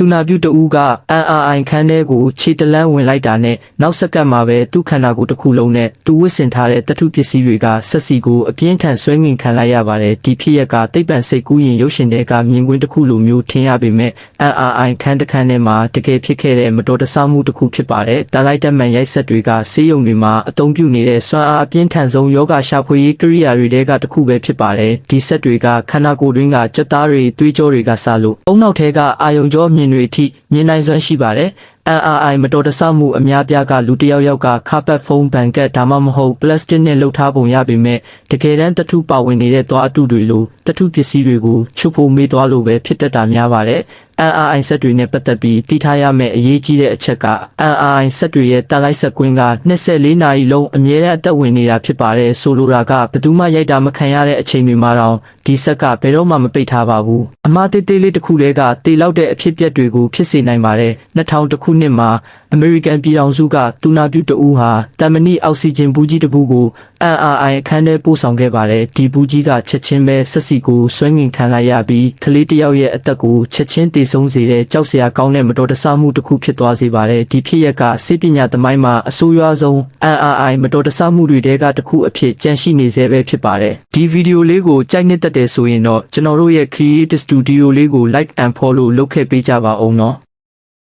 တူနာပြုတဦးက NRI ခန်းထဲကိုခြေတလန်းဝင်လိုက်တာနဲ့နောက်စက္ကန့်မှာပဲသူ့ခန္ဓာကိုယ်တစ်ခုလုံးနဲ့သူဝစ်ဆင်ထားတဲ့တထုပစ္စည်းတွေကဆက်စီကိုအပြင်းထန်ဆွဲငင်ခံလိုက်ရပါတယ်ဒီဖြစ်ရက်ကတိတ်ပံစိတ်ကူးရင်ရုပ်ရှင်တွေကမြင်ကွင်းတစ်ခုလိုမျိုးထင်ရပေမဲ့ NRI ခန်းတစ်ခန်းထဲမှာတကယ်ဖြစ်ခဲ့တဲ့မတော်တဆမှုတစ်ခုဖြစ်ပါတယ်တာလိုက်တက်မှန်ရိုက်ဆက်တွေကဆေးရုံတွေမှာအသုံးပြုနေတဲ့စွမ်းအားအပြင်းထန်ဆုံးယောဂရှာဖွေရေးကိရိယာတွေတဲကတစ်ခုပဲဖြစ်ပါတယ်ဒီဆက်တွေကခန္ဓာကိုယ်တွင်းကကြက်သားတွေသွေးကြောတွေကစလို့အုံနောက်ထဲကအာယုံကြောမြင်တွေအထိမြင်နိုင်စွမ်းရှိပါတယ် NRI မတော်တဆမှုအများပြားကလူတစ်ယောက်ယောက်ကခါပတ်ဖုန်းဘန်ကတ်ဒါမှမဟုတ်ပလတ်စတစ်နဲ့လှုပ်ထားပုံရပေမဲ့တကယ်တမ်းတထုပါဝင်နေတဲ့သွားအတုတွေလိုတထုပစ္စည်းတွေကိုချုပ်ဖို့မေးသွားလို့ပဲဖြစ်တတ်တာများပါတယ် NRI ဆက်တွေနဲ့ပတ်သက်ပြီးတည်ထားရမယ့်အရေးကြီးတဲ့အချက်က NRI ဆက်တွေရဲ့တာလိုက်ဆက်ကွင်းက24နာရီလုံးအမြဲတမ်းအသက်ဝင်နေတာဖြစ်ပါတယ်ဆိုလိုတာကဘယ်သူမှရိုက်တာမခံရတဲ့အချိန်တွေမှာတော့ ဒီဆက်ကဘယ်တော့မှမပိတ်ထားပါဘူးအမားတေးသေးလေးတစ်ခုတည်းကတေလောက်တဲ့အဖြစ်အပျက်တွေကိုဖြစ်စေနိုင်ပါတယ်2000ခုနှစ်မှာအမေရိကန်ပြည်ထောင်စုကတူနာပြုတဦးဟာတမဏိအောက်ဆီဂျင်ဘူးကြီးတစ်ဘူးကို NRI အခန်းထဲပို့ဆောင်ခဲ့ပါတယ်ဒီဘူးကြီးကချက်ချင်းပဲဆက်စီကိုဆွဲငင်ခံလိုက်ရပြီးကလေးတစ်ယောက်ရဲ့အသက်ကိုချက်ချင်းတည်ဆုံးစေတဲ့ကြောက်စရာကောင်းတဲ့မတော်တဆမှုတစ်ခုဖြစ်သွားစေပါတယ်ဒီဖြစ်ရက်ကစေပညာသမိုင်းမှာအဆိုးရွားဆုံး NRI မတော်တဆမှုတွေတဲကတစ်ခုအဖြစ်ကြန့်ရှိနေစေပဲဖြစ်ပါတယ် ဒီဗီဒီယိုလေးကိုကြိုက်နှစ်သက်တယ်ဆိုရင်တော့ကျွန်တော်တို့ရဲ့ Creative Studio လေးကို like and follow လုပ်ခဲ့ပေးကြပါအောင်နော်